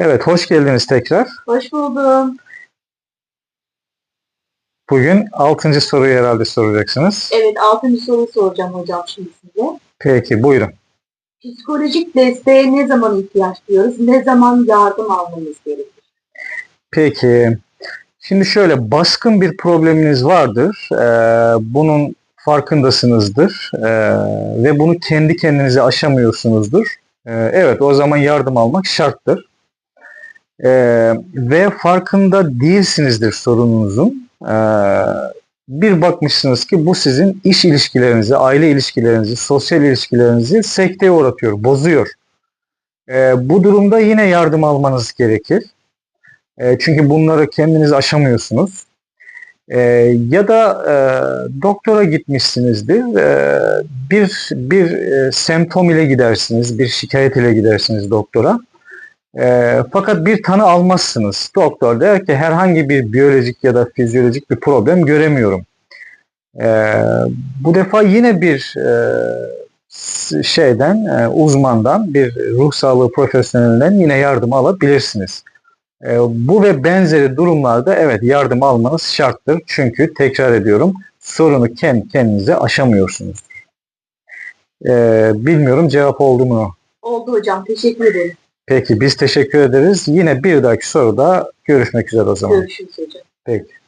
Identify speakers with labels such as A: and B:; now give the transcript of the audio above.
A: Evet, hoş geldiniz tekrar.
B: Hoş buldum.
A: Bugün 6. soruyu herhalde soracaksınız.
B: Evet, altıncı soru soracağım hocam şimdi size.
A: Peki, buyurun.
B: Psikolojik desteğe ne zaman ihtiyaç duyuyoruz? Ne zaman yardım almamız gerekir?
A: Peki, şimdi şöyle baskın bir probleminiz vardır. Ee, bunun farkındasınızdır Ee, ve bunu kendi kendinize aşamıyorsunuzdur. Ee, evet, o zaman yardım almak şarttır. Ee, ve farkında değilsinizdir sorununuzun. Ee, bir bakmışsınız ki bu sizin iş ilişkilerinizi, aile ilişkilerinizi, sosyal ilişkilerinizi sekteye uğratıyor, bozuyor. Ee, bu durumda yine yardım almanız gerekir. E, çünkü bunları kendiniz aşamıyorsunuz. E, ya da e, doktora gitmişsinizdir. E, bir bir e, semptom ile gidersiniz, bir şikayet ile gidersiniz doktora. E, fakat bir tanı almazsınız. Doktor der ki herhangi bir biyolojik ya da fizyolojik bir problem göremiyorum. E, bu defa yine bir e, şeyden, e, uzmandan, bir ruh sağlığı profesyonelinden yine yardım alabilirsiniz. E, bu ve benzeri durumlarda evet yardım almanız şarttır. Çünkü tekrar ediyorum sorunu kendi kendinize aşamıyorsunuz. E, bilmiyorum cevap oldu mu?
B: Oldu hocam, teşekkür ederim.
A: Peki biz teşekkür ederiz. Yine bir dahaki soruda görüşmek üzere o zaman.
B: Görüşürüz hocam.
A: Peki.